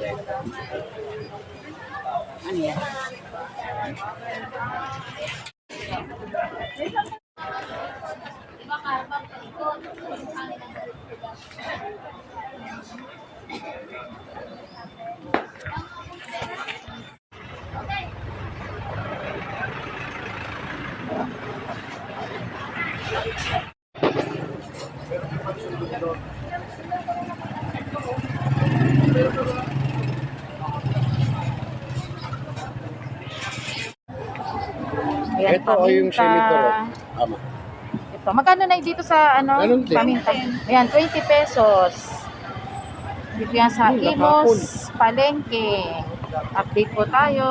Ano yan? Ayan, Ito o yung paminta. senator. Tama. Ito, magkano na dito sa ano? Ganun din. Paminta. Ayan, 20 pesos. Dito yan sa Hmm, Imos, Palengke. Update po tayo.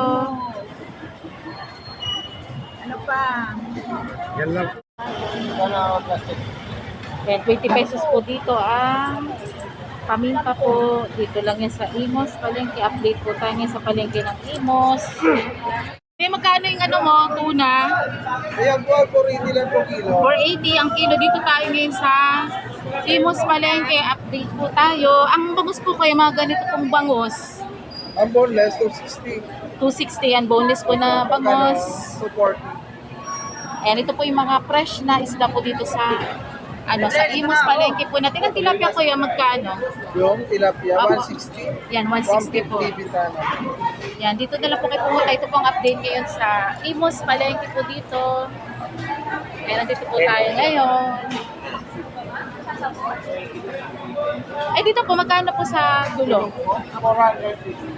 Ano pa? Yan lang. Ayan, 20 pesos po dito ang paminta po. Dito lang yan sa Imos, Palengke. Update po tayo ngayon sa Palengke ng Imos. Eh, magkano yung ano mo, tuna? Ayan po, 480 lang po kilo. 480 ang kilo. Dito tayo ngayon sa Imos Palengke. Update po tayo. Ang bangus po kayo, mga ganito pong bangus. Ang boneless, 260. 260 yan, boneless po na bangus. 240. Ayan, ito po yung mga fresh na isda po dito sa ano sa Imos Palengke po natin. Ang tilapia ko yung magkano? Yung tilapia, Apo. 160. Yan, 160 po. 150 bintana. Yan, dito na lang po kayo pumunta. Ito pong update ngayon sa Imos Palengke po dito. Kaya nandito po tayo ngayon. Ay, dito po, magkano po sa dulo?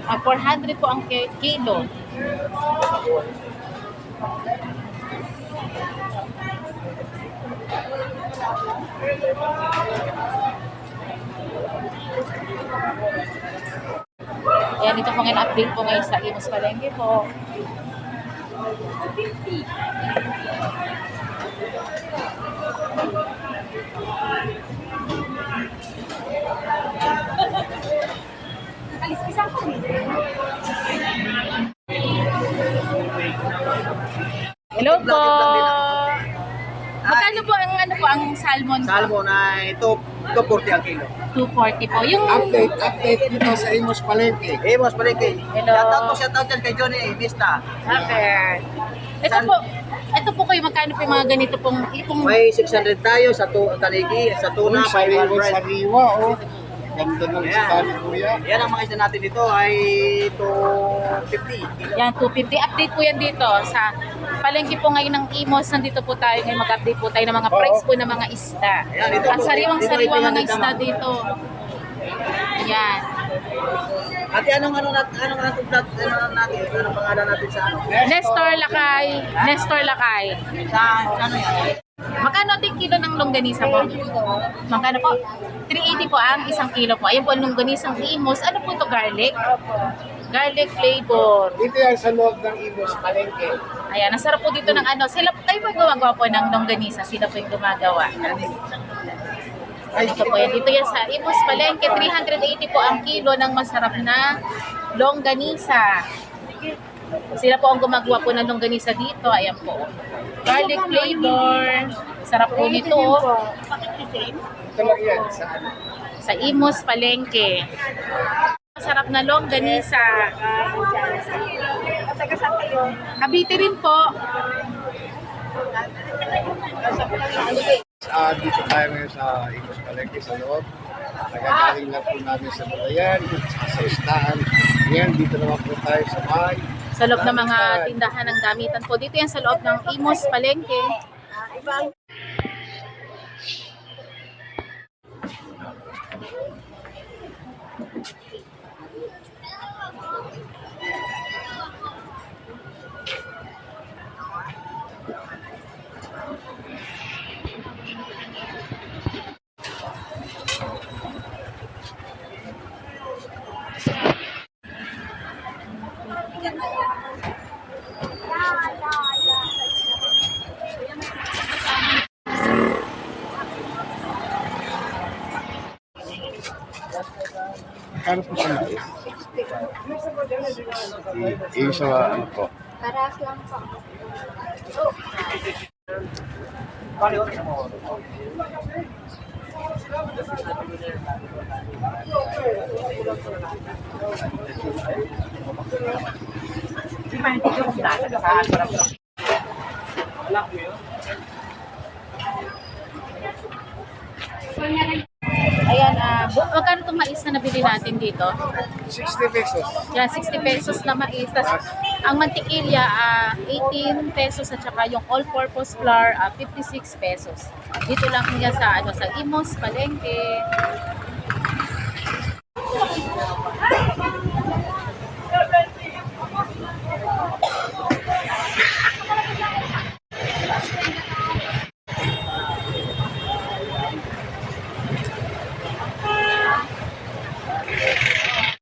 Ah, 400 po ang ki- kilo. Ayan, dito po ngayon update po ngayon sa Imos Palengke po. Hello po. Magkano po ang ano po ang salmon? po? Salmon ay ito, 240 ang kilo. 240 po. Yung Update, update dito sa Imos Palengke. Eh, boss, palengke. Hello. Shoutout po, shoutout dyan kay Johnny Vista. Okay. Ito po, ito po kayo magkano po yung mga ganito pong itong May 600 tayo sa tu tanigi, sa tuna, Uy, sariwa, 500. sariwa, oh. Ganda ng isda ni Kuya. Yan ang mga isda natin dito ay 250. Yan, 250. Update po yan dito sa palengke po ngayon ng Imos. Nandito po tayo ngayon mag-update po tayo ng mga Oo. price po ng mga isda. Ayan, ito At po. sariwang-sariwa Dito, ito, mga isda ito. dito. Yan. Ate, anong ano natin, anong natin, ano natin, anong pangalan natin sa ano? Nestor Lakay. Nestor Lakay. Sa, sa ano yan? Magkano ating kilo ng longganisa po? Magkano po? 380 po ang isang kilo po. Ayun po ang longganisang Imos. Ano po to garlic? Garlic flavor. Dito yan sa loob ng Imos Palengke. Ayan, nasarap po dito ng ano. Sila, kayo po gumagawa po ng longganisa. Sila po yung gumagawa. Ito po yan. Dito yan sa Imos Palengke. 380 po ang kilo ng masarap na longganisa. Sila po ang gumagawa po ng longganisa dito. Ayan po. Garlic flavor. Sarap po nito. Ito lang yan sa ano. Sa Imos Palengke. Masarap na longganisa. Kabiti rin po. Ah, dito tayo ngayon sa Imos Palengke sa loob. Nagagaling lang po namin sa Bulayan, sa istaan. Yan, dito naman po tayo sa may Sa loob ng mga tindahan ng damitan po. Dito yan sa loob ng Imos Palengke. Kano po siya? Yung sa ano po. Parehas lang po. Ayan, bu- magkano itong mais na nabili natin dito? 60 pesos. Yan, 60 pesos na mais. Tas, ang mantikilya, ah, 18 pesos at saka yung all-purpose flour, ah, 56 pesos. Dito lang niya sa, ano, sa Imos, Palengke.